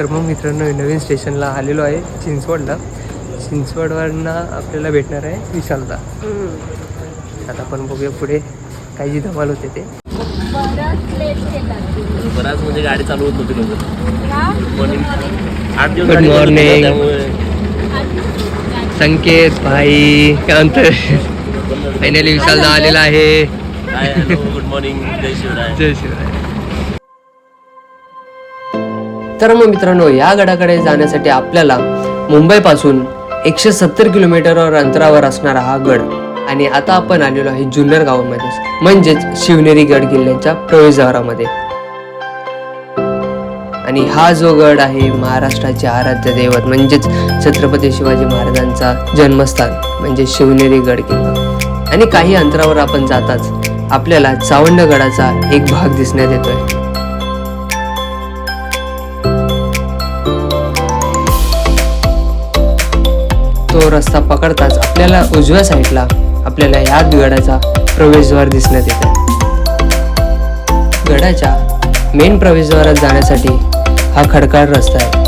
तर मग मित्रांनो नवीन स्टेशनला आलेलो आहे चिंचवडला. चिंचवडवरनं आपल्याला भेटणार आहे विशालदा. आता आपण बघूया पुढे काही जी धमाल होते ते. बराच म्हणजे गाडी चालू होत नव्हती मॉर्निंग आठ दिवस गाडी होती. ना, त्यामुळे. संकेत भाई काय म्हणतोय? फायनली विशालदा आलेला आहे. गुड मॉर्निंग जय शिवराय. जय शिवराय. तर मग मित्रांनो या गडाकडे जाण्यासाठी आपल्याला मुंबईपासून एकशे सत्तर किलोमीटरवर अंतरावर असणारा हा गड आणि आता आपण आलेलो आहे जुन्नर गावामध्ये म्हणजेच शिवनेरी गड किल्ल्याच्या प्रवेशद्वारामध्ये आणि हा जो गड आहे महाराष्ट्राचे आराध्य दैवत म्हणजेच छत्रपती शिवाजी महाराजांचा जन्मस्थान म्हणजे शिवनेरी गड किल्ला. आणि काही अंतरावर आपण जाताच आपल्याला चावंड गडाचा एक भाग दिसण्यात येतोय. तो रस्ता पकडताच आपल्याला उजव्या साईडला आपल्याला याच गडाचा प्रवेशद्वार दिसण्यात येतो गडाच्या मेन प्रवेशद्वारात जाण्यासाठी हा खडकाळ रस्ता आहे.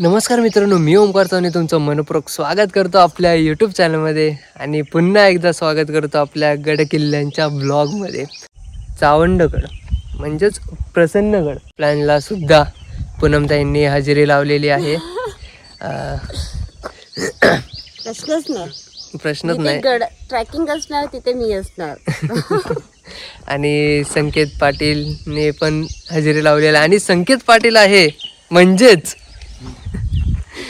नमस्कार मित्रांनो मी ओमकार चौने तुमचं मनपूर्वक स्वागत करतो आपल्या यूट्यूब चॅनलमध्ये आणि पुन्हा एकदा स्वागत करतो आपल्या गडकिल्ल्यांच्या ब्लॉगमध्ये चावंडगड म्हणजेच प्रसन्नगड. प्लॅनला सुद्धा पूनमताईंनी हजेरी लावलेली आहे. प्रश्नच नाही. प्रश्नच नाही. ट्रॅकिंग असणार तिथे मी असणार. आणि संकेत पाटीलने पण हजेरी लावलेली आणि संकेत पाटील आहे म्हणजेच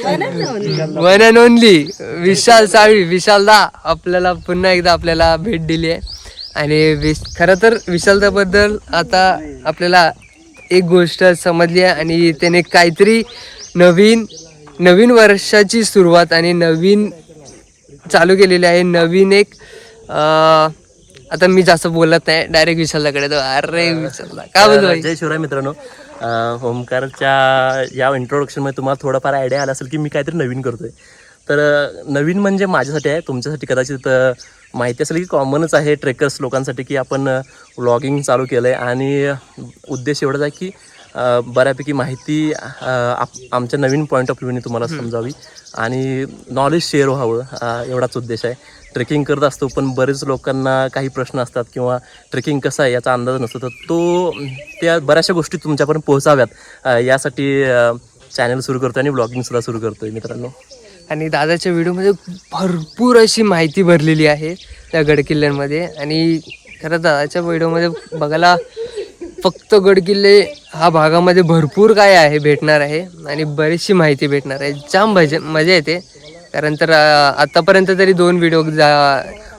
one and only Vishal Salvi विशालदा आपल्याला पुन्हा एकदा आपल्याला भेट दिली आहे. आणि विश खरं तर विशालदाबद्दल आता आपल्याला एक गोष्ट समजली आहे आणि त्याने काहीतरी नवीन नवीन वर्षाची सुरुवात आणि नवीन चालू केलेली आहे. नवीन एक आता मी जास्त बोलत नाही. डायरेक्ट विशालदाकडे तो अरे विशालदा काय बोलतो जय शिवराय मित्रांनो. होमकारच्या या इंट्रोडक्शनमध्ये तुम्हाला थोडाफार आयडिया आला असेल की मी काहीतरी नवीन करतोय. तर नवीन म्हणजे माझ्यासाठी आहे तुमच्यासाठी कदाचित माहिती असेल की कॉमनच आहे ट्रेकर्स लोकांसाठी की आपण व्लॉगिंग चालू केलं आहे आणि उद्देश एवढाच आहे की बऱ्यापैकी माहिती आमच्या नवीन पॉईंट ऑफ व्ह्यूने तुम्हाला समजावी. आणि नॉलेज शेअर व्हावं एवढाच उद्देश आहे. ट्रेकिंग करत असतो पण बरेच लोकांना काही प्रश्न असतात किंवा ट्रेकिंग कसं आहे याचा अंदाज नसतो. तर तो त्या बऱ्याचशा गोष्टी तुमच्यापर्यंत पोहोचाव्यात. यासाठी चॅनल सुरू करतो आणि ब्लॉगिंगसुद्धा सुरू करतोय मित्रांनो. आणि दादाच्या व्हिडिओमध्ये भरपूर अशी माहिती भरलेली आहे त्या गडकिल्ल्यांमध्ये. आणि खरं दादाच्या व्हिडिओमध्ये बघायला फक्त गडकिल्ले हा भागामध्ये भरपूर काय आहे भेटणार आहे आणि बरीचशी माहिती भेटणार आहे. जाम भज मजा येते. कारण तर आत्तापर्यंत तरी दोन व्हिडिओ जा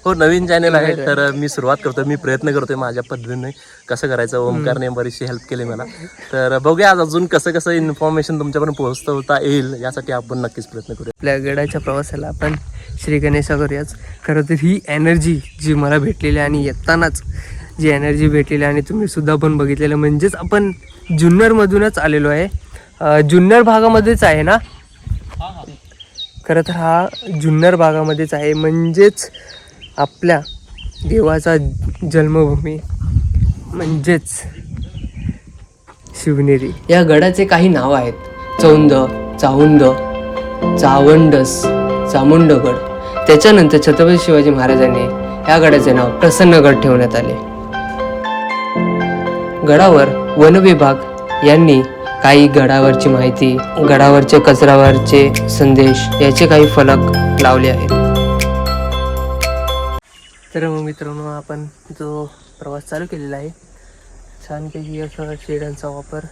हो नवीन चॅनल आहे तर मी सुरुवात करतोय मी प्रयत्न करतोय माझ्या पद्धतीने. कसं करायचं ओमकारने बरीचशी हेल्प केली मला. तर बघूया आज अजून कसं कसं इन्फॉर्मेशन तुमच्यापर्यंत पोहोचवता येईल यासाठी आपण नक्कीच प्रयत्न करूया. आपल्या गडाच्या प्रवासाला आपण श्री गणेशा करूयाच खरं तर ही एनर्जी जी मला भेटलेली आहे आणि येतानाच जी एनर्जी भेटलेली आहे आणि तुम्ही सुद्धा पण बघितलेलं म्हणजेच आपण जुन्नरमधूनच आलेलो आहे. जुन्नर भागामध्येच आहे ना? खरं तर हा जुन्नर भागामध्येच आहे. म्हणजेच आपल्या देवाचा जन्मभूमी म्हणजेच शिवनेरी. या गडाचे काही नाव आहेत. चौंद चाहुंद चावंडस चामुंडगड. त्याच्यानंतर छत्रपती शिवाजी महाराजांनी या गडाचे नाव प्रसन्नगड ठेवण्यात आले. गडावर वन विभाग यांनी काही गडावरची माहिती गडावरचे कचरावरचे संदेश याचे काही फलक लावले आहेत. तर मग मित्रांनो आपण जो प्रवास चालू केलेला आहे छानपैकी असं शेडांचा वापर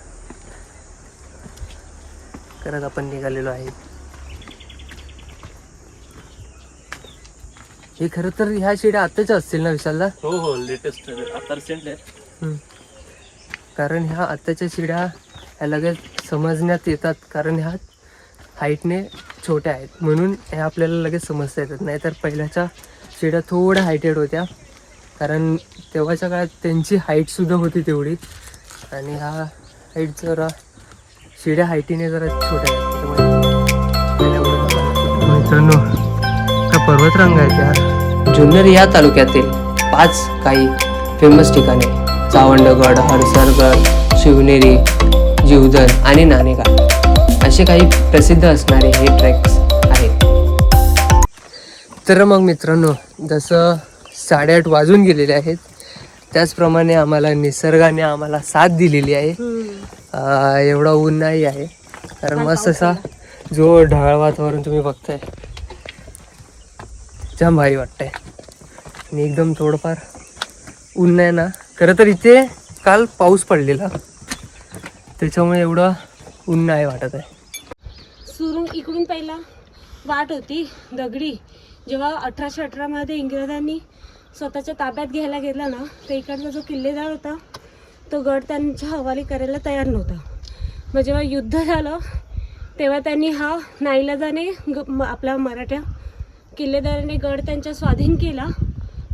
करत आपण निघालेलो आहे. हे खरं तर ह्या शेड्या आत्ताच्या असतील ना विशालला हो हो लेटेस्ट आता रिसेंट हम्म. कारण ह्या आत्ताच्या शिड्या ह्या लगेच समजण्यात येतात कारण ह्या हाईटने छोट्या आहेत. म्हणून ह्या आपल्याला लगेच समजता येतात. नाहीतर पहिल्याच्या शिड्या थोड्या हायटेड होत्या. कारण तेव्हाच्या काळात त्यांची हाईटसुद्धा होती तेवढी. आणि ह्या हाईट जरा शिड्या हायटीने जरा छोट्या मित्रांनो का पर्वतरांग आहेत यार. जुन्नर या तालुक्यातील पाच काही फेमस ठिकाणे. चावंडगड हरसरगड शिवनेरी जीवधन आणि नाणेगाव. असे काही प्रसिद्ध असणारे हे ट्रेक्स आहेत. तर मग मित्रांनो जसं साडेआठ वाजून गेलेले आहेत त्याचप्रमाणे आम्हाला निसर्गाने आम्हाला साथ दिलेली आहे. एवढा ऊन नाही आहे. कारण मस्त असा जो ढगाळ वातावरण तुम्ही बघताय जाम भारी वाटतंय. आणि एकदम थोडंफार ऊन नाही ना. खरं तर इथे काल पाऊस पडलेला. त्याच्यामुळे एवढं ऊन नाही वाटत आहे. सुरू इकडून पहिला वाट होती दगडी. जेव्हा अठराशे अठरामध्ये इंग्रजांनी स्वतःच्या ताब्यात घ्यायला गेला ना तर इकडचा जो किल्लेदार होता तो गड त्यांच्या हवाली करायला तयार नव्हता. मग जेव्हा युद्ध झालं तेव्हा त्यांनी हा नाईलाजाने ग म- आपला मराठ्या किल्लेदाराने गड त्यांच्या स्वाधीन केला.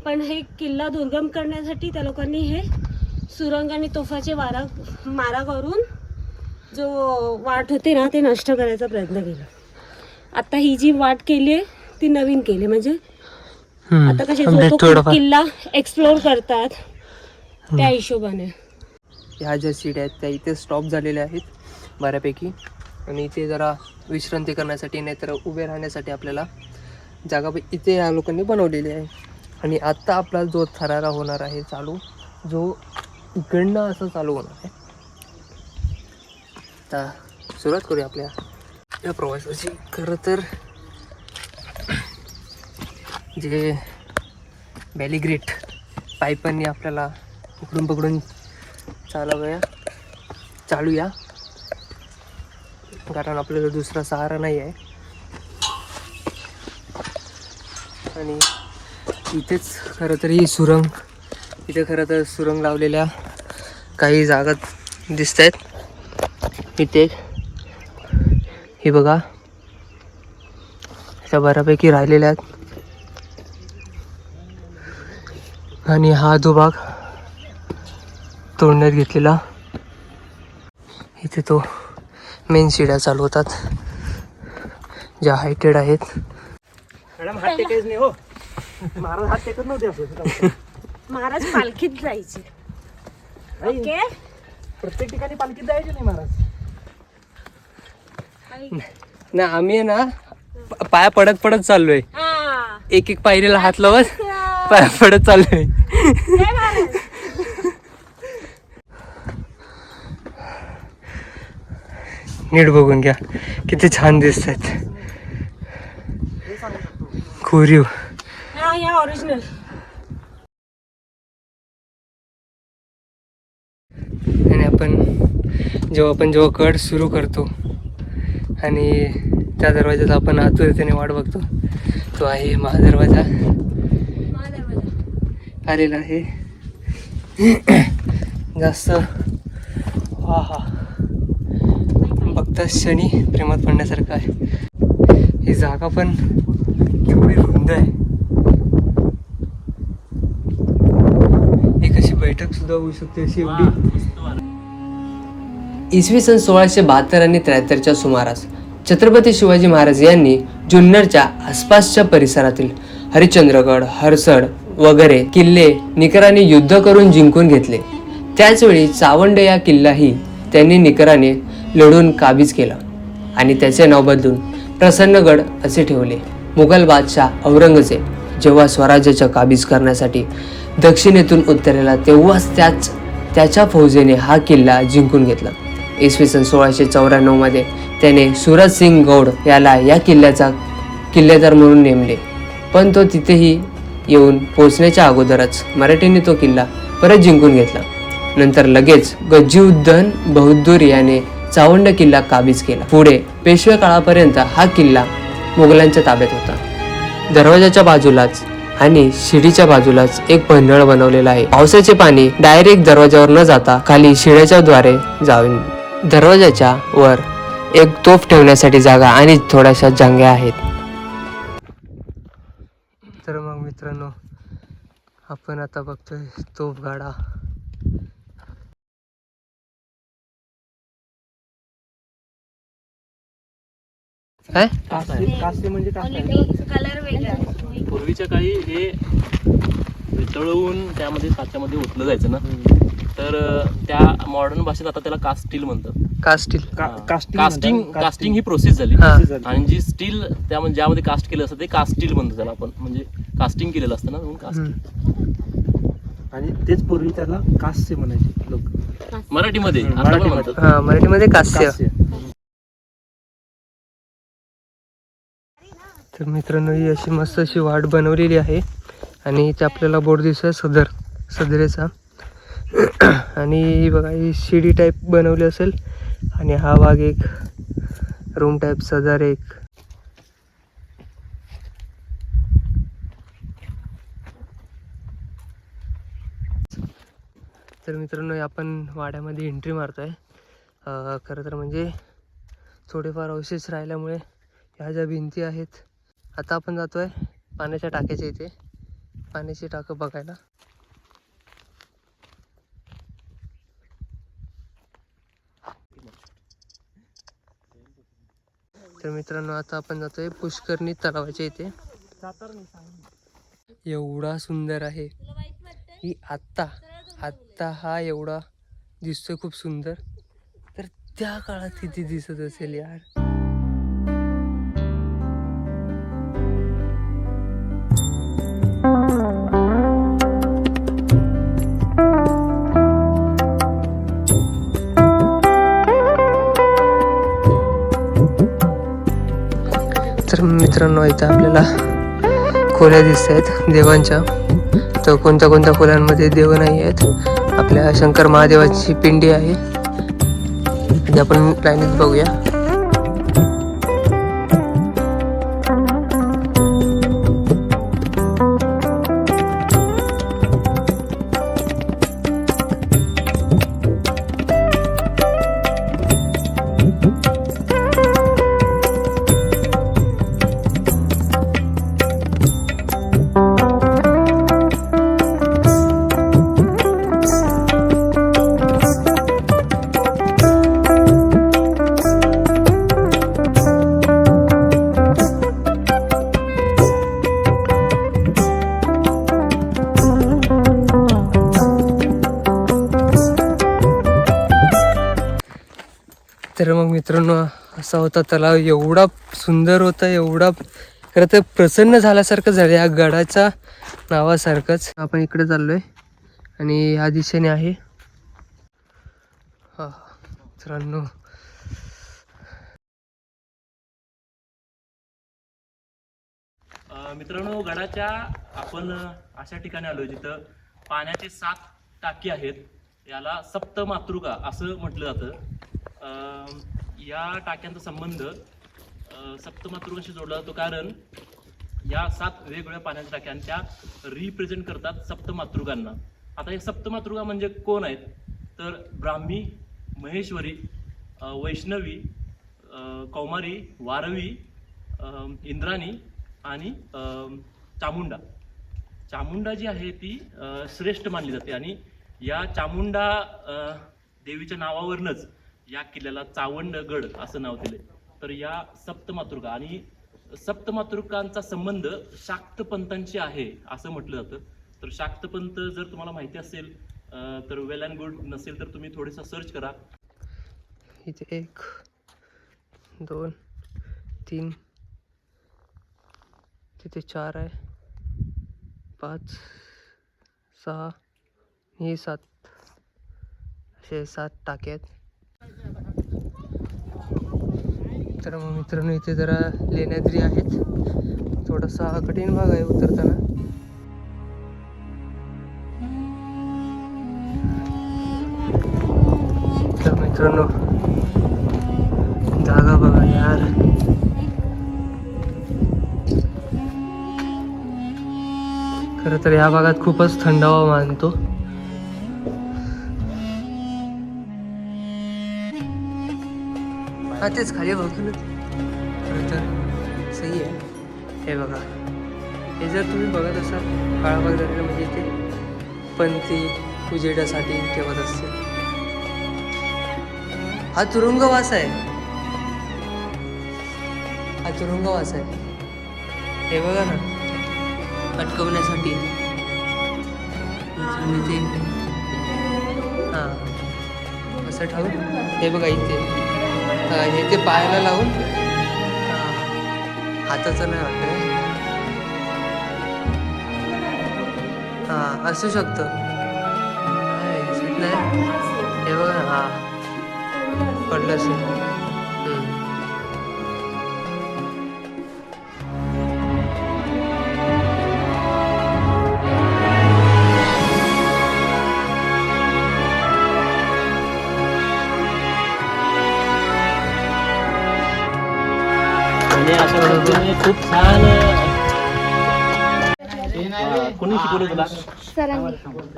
पण हे किल्ला दुर्गम करण्यासाठी त्या लोकांनी हे सुरंग आणि तोफाचे वारा मारा करून जो वाट होते ना ते नष्ट करायचा प्रयत्न केला. आता ही जी वाट केली आहे ती नवीन केली म्हणजे आता कसे म्हणजे किल्ला एक्सप्लोर करतात त्या हिशोबाने. ह्या ज्या सीट आहेत त्या इथे स्टॉप झालेल्या आहेत बऱ्यापैकी. आणि इथे जरा विश्रांती करण्यासाठी नाहीतर उभे राहण्यासाठी आपल्याला जागा इथे या लोकांनी बनवलेली आहे. आणि आत्ता आपला जो थरारा होणार आहे चालू जो इकडनं असं चालू होणार आहे. आता सुरुवात करूया आपल्या या प्रवासाची. खरं तर जे बॅलिग्रेट पायपांनी आपल्याला उकडून पकडून चालवूया. चालूया. कारण आपल्याला दुसरा सहारा नाही आहे. आणि इथेच खरं तर ही सुरंग इथे खरं तर सुरंग लावलेल्या काही जागा दिसत आहेत इथे हे बघा. त्या बऱ्यापैकी राहिलेल्या आहेत. आणि हा जो भाग तोडण्यात घेतलेला. इथे तो मेन शिड्या चालू होतात ज्या हायटेड आहेत. मॅडम हात टेकायच नाही हो. महाराज हात टेकत नव्हते असं. महाराज पालखीत जायचे. ओके? प्रत्येक ठिकाणी पालखीत जायचे नाही महाराज. ना आम्ही आहे ना पाया पडत पडत चाललोय. हा. एक एक पायरीला हात लावत पाया पडत चाललोय. नीट बघून घ्या. किती छान दिसत आहेत हा. या ओरिजिनल आणि आपण जेव्हा आपण जेव्हा कड सुरू करतो आणि त्या दरवाजाचा आपण आतुरतेने वाट बघतो. तो आहे महादरवाजा. आलेला आहे. जास्त हा हा. बघताच क्षणी प्रेमात पडण्यासारखं आहे. ही जागा पण केवढी रुंद आहे. एक अशी बैठक सुद्धा होऊ शकते अशी एवढी इसवी सन सोळाशे बहात्तर आणि त्र्याहत्तरच्या सुमारास छत्रपती शिवाजी महाराज यांनी जुन्नरच्या आसपासच्या परिसरातील हरिश्चंद्रगड हरसड वगैरे किल्ले निकराने युद्ध करून जिंकून घेतले. त्याचवेळी चावंड या किल्लाही त्यांनी निकराने लढून काबीज केला आणि त्याचे नाव बदलून प्रसन्नगड असे ठेवले. मुघल बादशाह औरंगजेब जेव्हा स्वराज्याच्या काबीज करण्यासाठी दक्षिणेतून उत्तरेला तेव्हाच त्याच त्याच्या फौजेने हा किल्ला जिंकून घेतला. इसवी सन सोळाशे चौऱ्याण्णवमध्ये त्याने सुरज सिंग गौड याला या किल्ल्याचा किल्लेदार म्हणून नेमले. पण तो तिथेही येऊन पोचण्याच्या अगोदरच मराठीने तो किल्ला परत जिंकून घेतला. नंतर लगेच गज्जीउद्दीन बहादूर याने चावंड किल्ला काबीज केला. पुढे पेशवे काळापर्यंत हा किल्ला मुघलांच्या ताब्यात होता. दरवाजाच्या बाजूलाच आणि शिडीच्या बाजूलाच एक पन्हाळ बनवलेला आहे. पावसाचे पाणी डायरेक्ट दरवाजावर न जाता खाली शिड्याच्या द्वारे जावे दरवाजाच्या वर एक तोफ ठेवण्यासाठी जागा आणि थोड्याशा जांग्या आहेत. तर मग मित्रांनो आपण आता बघतोय तोफ गाडा. काय? म्हणजे कलर वेगळा पूर्वीच्या काळी हे वितळवून त्यामध्ये साच्यामध्ये ओतलं जायचं ना? तर त्या मॉडर्न भाषेत आता त्याला कास्ट स्टील म्हणतात. कास्टील हा. कास्टिंग कास्टिंग म्हणतात. कास्टिंग ही प्रोसेस झाली. हा. आणि जी स्टील त्यामध्ये ज्यामध्ये कास्ट केलं असतं ते कास्टील म्हणतो त्याला आपण. म्हणजे कास्टिंग केलेलं असतं ना म्हणून कास्टिंग आणि तेच पूर्वी त्याला कास्य म्हणायचे लोक. मराठीमध्ये हम्म, आता पण मराठीमध्ये. म्हणतात. हा मराठीमध्ये कास्य. कास्य. तर मित्रांनो ही अशी मस्त अशी वाट बनवलेली आहे. आणि इथे आपल्याला बोर्ड दिसतोय सदर. सदरेचा. आणि बघा ही शिडी टाईप बनवली असेल. आणि हा भाग एक रूम टाईप सजार एक. तर मित्रांनो आपण वाड्यामध्ये एंट्री मारतोय. आहे खरं तर म्हणजे थोडेफार अवशेष राहिल्यामुळे ह्या ज्या भिंती आहेत आता आपण जातोय पाण्याच्या टाक्याच्या इथे. पाण्याची टाकं बघायला. तर मित्रांनो आता आपण जातोय पुष्करणी तलावाच्या इथे. एवढा सुंदर आहे. ही आत्ता आत्ता हा एवढा दिसतोय खूप सुंदर. तर त्या काळात किती दिसत असेल यार. मित्रांनो इथं आपल्याला खोल्या दिसत आहेत देवांच्या. तर कोणत्या कोणत्या खोल्यांमध्ये देव नाही आहेत? आपल्या शंकर महादेवाची पिंडी आहे. आपण लाईनीत बघूया. तर मग मित्रांनो असा होता तलाव. एवढा सुंदर होता एवढा खरं तर प्रसन्न झाल्यासारखं झालं या गडाच्या नावासारखंच. आपण इकडे चाललोय आणि या दिशेने आहे. मित्रांनो. मित्रांनो गडाच्या आपण अशा ठिकाणी आलोय जिथं पाण्याचे सात टाकी आहेत. याला सप्त मातृका असं म्हटलं जातं. या टाक्यांचा संबंध अं, सप्त जोडला जातो. कारण या सात वेगवेगळ्या पाण्याच्या टाक्या त्या रिप्रेझेंट करतात सप्तमातृकांना आता हे सप्तमातृका म्हणजे कोण आहेत? तर ब्राह्मी महेश्वरी वैष्णवी कौमारी वारवी इंद्राणी आणि चामुंडा. चामुंडा जी आहे ती श्रेष्ठ मानली जाते आणि या चामुंडा देवीच्या नावावरूनच या किल्ल्याला चावंडगड असं नाव दिले तर या सप्तमातृका आणि सप्तमातृकांचा संबंध शाक्तपंतांशी आहे असं म्हटलं जातं. तर शाक्तपंत जर तुम्हाला माहिती असेल तर वेल अँड गुड नसेल तर तुम्ही थोडंसं सर्च करा. इथे एक दोन तीन तिथे चार आहे पाच सहा हे सात असे सात टाके आहेत. तर मग मित्रांनो इथे जरा लेण्याद्री आहेत. थोडासा हा कठीण भाग आहे उतरताना. तर मित्रांनो जागा बघा यार. खरं तर या भागात खूपच थंडावा मानतो हा तेच खाली बघून खरं तर सही आहे. हे बघा. हे जर तुम्ही बघत असाल काळाबाग दर्याला म्हणजे इथे पंथी उजेडासाठी ठेवत असते हा तुरुंगवास आहे. हा तुरुंगवास आहे. हे बघा ना. अटकवण्यासाठी. हां. असं ठाऊ हे बघा इथे. हे ते पायाला लावून हां हाताचं नाही वाटत हां असू शकतं. नाही, नाही. हे बघा हां. पडलं असेल. खूप छान अं, कोणी शिकवलं तुला?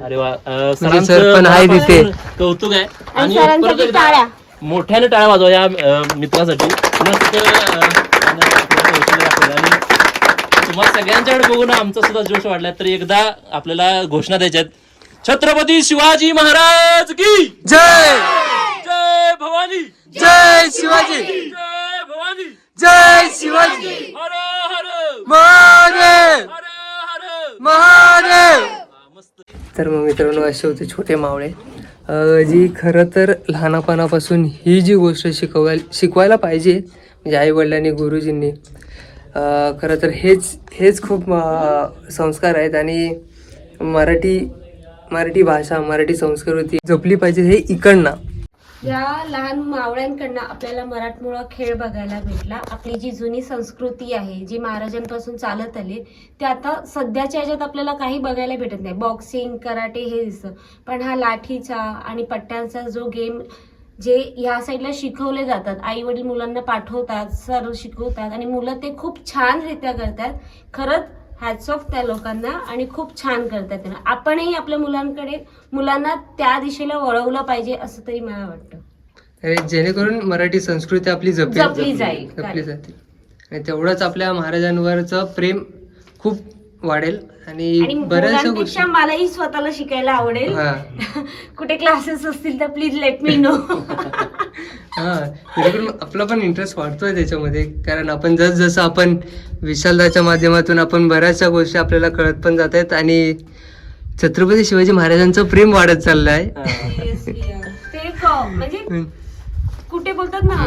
अरे वा अं, म्हणजे सरांचं सर पण आहे तिथे. मनापासून कौतुक आहे. आणि परत सरांसाठी एकदा टाळ्या. मोठ्याने टाळ्या वाजवा या अं, मित्रासाठी. मस्त अं, त्यानं आपल्याला कौशल्य दाखवलं. आणि तुम्हाला सगळ्यांच्याकडे बघून आमचा सुद्धा जोश वाढलाय. तर एकदा आपल्याला घोषणा द्यायच्यात. छत्रपती शिवाजी महाराज की? जय! जय भवानी! जय शिवाजी! जय जय शिवाजी. हर हर महादेव. हर हर महादेव. तर मग मित्रांनो असे होते छोटे मावळे. जी खरं तर लहानपणापासून ही जी गोष्ट शिकवायला शिकवायला पाहिजे म्हणजे आईवडिलांनी गुरुजींनी अं, खरं तर हेच हेच खूप संस्कार आहेत आणि मराठी मराठी भाषा मराठी संस्कृती जपली पाहिजे हे इकडनं. या लहान मावळ्यांकडनं आपल्याला मराठमोळा खेळ बघायला भेटला. आपली जी जुनी संस्कृती आहे जी महाराजांपासून चालत आली ते आता सध्याच्या याच्यात आपल्याला काही बघायला भेटत नाही. बॉक्सिंग कराटे हे दिसतं. पण हा लाठीचा आणि पट्ट्यांचा जो गेम जे ह्या साईडला शिकवले जातात आई वडील मुलांना पाठवतात सर शिकवतात आणि मुलं ते खूप छानरित्या करतात. खरंच हॅट्स ऑफ त्या लोकांना आणि खूप छान करतात त्यांना. आपणही आपल्या मुलांकडे मुलांना त्या दिशेला वळवलं पाहिजे असं तरी मला वाटतं. आणि जेणेकरून मराठी संस्कृती आपली जपली जपली जाईल. जपली जाते. आणि तेवढंच आपल्या महाराजांवरचं प्रेम खूप वाढेल आणि बऱ्याचशा मलाही स्वतःला शिकायला आवडेल. कुठे क्लासेस असतील तर प्लीज लेट मी नो हा जेणेकरून आपला पण इंटरेस्ट वाढतोय त्याच्यामध्ये. कारण आपण जस जसं आपण विशालदाच्या माध्यमातून आपण बऱ्याचशा गोष्टी आपल्याला कळत पण जात आहेत आणि छत्रपती शिवाजी महाराजांचं प्रेम वाढत चाललं आहे ते क- म्हणजे कुठे बोलतात ना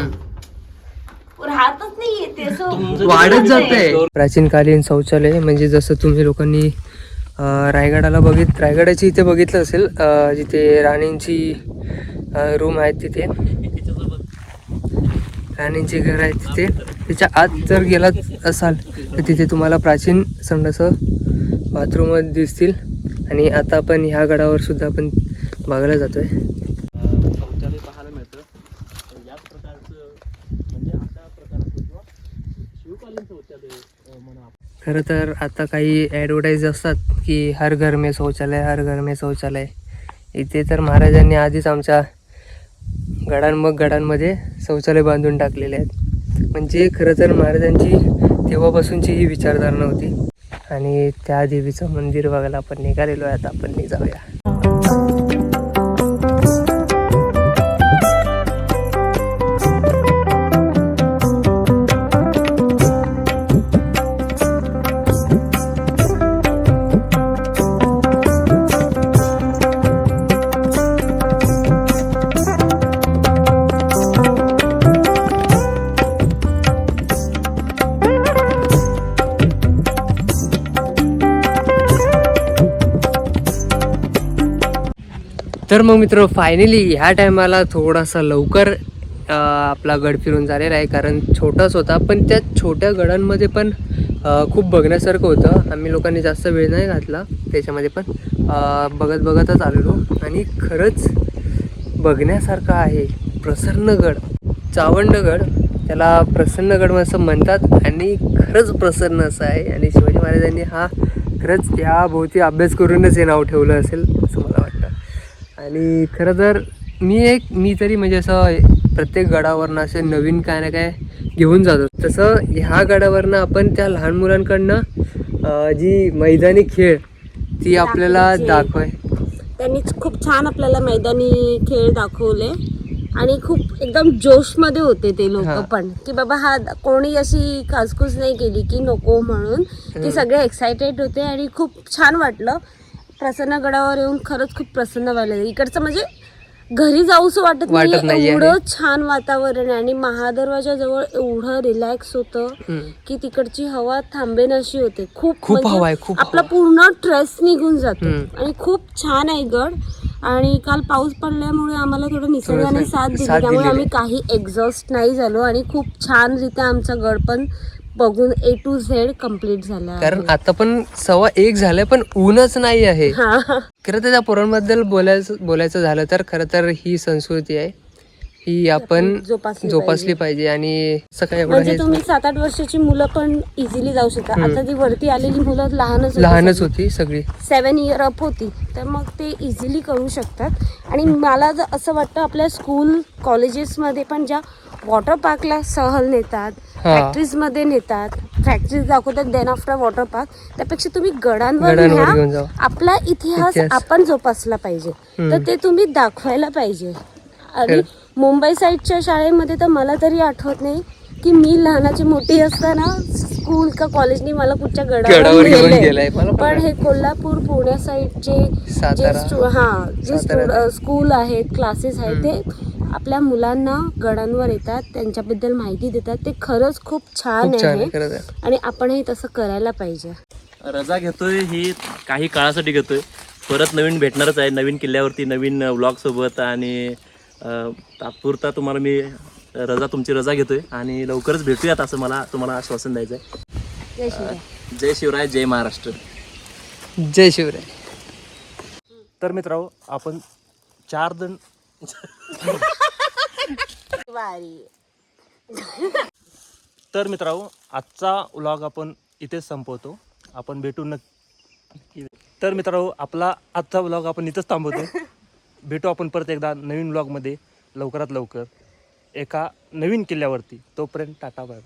राहतच नाहीये ते असं वाढत जात आहे प्राचीन कालीन शौचालय म्हणजे जसं तुम्ही लोकांनी अं, रायगडाला बघित रायगडाची इथे बघितलं असेल अं, जिथे राणींची रूम आहेत तिथे. राणींचे घर आहे तिथे. त्याच्या आत जर गेलात असाल तर तिथे तुम्हाला प्राचीन संडास बाथरूम दिसतील. आणि आता आपण ह्या गडावर सुद्धा आपण बघायला जातोय. शौचालय पाहायला मिळतं. तर याच प्रकारचं म्हणजे अशा प्रकारचं किंवा शिवकालीन शौचालय अं, म्हणा. खरं तर आता काही ॲडव्हर्टाईज असतात की हर घर में शौचालय हर घर में शौचालय. इथे तर महाराजांनी आधीच आमच्या गडांमग गडांमध्ये शौचालय बांधून टाकलेले आहेत. म्हणजे खरं तर महाराजांची तेव्हापासूनची ही विचारधारणा होती. आणि त्या देवीचं मंदिर बघायला आपण निघालेलो आहे आता आपण निघाऊया. तर मग मित्र फायनली ह्या टायमाला थोडासा लवकर आपला गड फिरून झालेला आहे. कारण छोटाच होता पण त्या छोट्या गडांमध्ये पण खूप बघण्यासारखं होतं. आम्ही लोकांनी जास्त वेळ नाही घातला त्याच्यामध्ये पण. बघत बघतच आलेलो. आणि खरंच बघण्यासारखं आहे. प्रसन्नगड. चावंडगड. त्याला प्रसन्नगड असं म्हणतात. आणि खरंच प्रसन्न असं आहे. आणि शिवाजी महाराजांनी हा खरंच याभोवती अभ्यास करूनच हे नाव ठेवलं असेल असं मला वाटतं. आणि खरं तर मी एक मी तरी म्हणजे असं प्रत्येक गडावरनं असे नवीन काय ना काय घेऊन जातो तसं ह्या गडावरनं आपण त्या लहान मुलांकडनं जी मैदानी खेळ ती आपल्याला दाखवाय. त्यांनी खूप छान आपल्याला मैदानी खेळ दाखवले. आणि खूप एकदम जोशमध्ये होते ते लोक. पण की बाबा हा कोणी अशी कासकूस नाही केली की नको म्हणून. ते सगळे एक्सायटेड होते आणि खूप छान वाटलं. प्रसन्न गडावर येऊन खरंच खूप प्रसन्न वाटलं इकडचं म्हणजे घरी जाऊस वाटत वाटत नाही नाहीये. एवढं छान वातावरण आहे. आणि महादरवाजा जवळ एवढं रिलॅक्स होतं हम्म. की तिकडची हवा थांबेनाशी होते. खूप खूप म्हणजे हवा आहे, खूप आपला पूर्ण स्ट्रेस निघून जातो. हम्म. आणि खूप छान आहे गड. आणि काल पाऊस पडल्यामुळे आम्हाला थोडं निसर्गाने थोडंसं साथ दिली. साथ त्यामुळे दिलेली. आम्ही काही एक्झॉस्ट नाही झालो. आणि खूप छान रित्या आमचा गड पण बघून ए टू झेड कंप्लीट झाला. कारण आता पण सव्वा एक झालंय पण ऊनच नाही आहे. खरं तर त्या पोरांबद्दल बोलायचं बोलायचं झालं तर खरं तर ही संस्कृती आहे. ही आपण जोपासली पाहिजे. आणि सकाळी म्हणजे तुम्ही सात आठ वर्षाची मुलं पण इझिली जाऊ शकता. आता जी वरती आलेली मुलं लहानच लहानच. होती सगळी. सेवन इयर अप होती. तर मग ते इझिली करू शकतात. आणि मला असं वाटतं आपल्या स्कूल कॉलेजेसमध्ये पण ज्या वॉटर पार्कला सहल नेतात हा. फॅक्टरीजमध्ये नेतात फॅक्टरीज दाखवतात देन आफ्टर वॉटर पार्क त्यापेक्षा तुम्ही गडांवर न्या. आपला इतिहास. आपण जोपासला पाहिजे. तर ते तुम्ही दाखवायला पाहिजे आणि. मुंबई साईडच्या शाळेमध्ये तर मला तरी आठवत नाही की मी लहानाची मोठी असताना स्कूल का कॉलेजनी मला कुठच्या गडावर. गेलंय. पण. हे कोल्हापूर पुणे साईडचे जे हा जे स्कूल आहेत क्लासेस आहेत ते आपल्या मुलांना गडांवर येतात त्यांच्याबद्दल माहिती देतात. ते खरंच खूप छान खूप छान आहे आणि आपणही तसं करायला पाहिजे. रजा घेतोय ही काही काळासाठी घेतोय. परत नवीन भेटणारच आहे नवीन किल्ल्यावरती नवीन व्लॉग सोबत आणि अं, तात्पुरता तुम्हाला मी रजा तुमची रजा घेतोय आणि लवकरच भेटूयात असं मला तुम्हाला आश्वासन द्यायचं आहे जय शिवराय. जय शिवराय जय महाराष्ट्र. जय शिवराय. तर मित्रांनो आपण चार जण वारी. तर मित्रांनो आजचा व्लॉग आपण इथेच संपवतो. आपण भेटू नक्की तर मित्रांनो आपला आजचा व्लॉग आपण इथंच थांबवतो. भेटू आपण परत एकदा नवीन व्लॉगमध्ये लवकरात लवकर. एका नवीन किल्ल्यावरती. तोपर्यंत टाटा बाय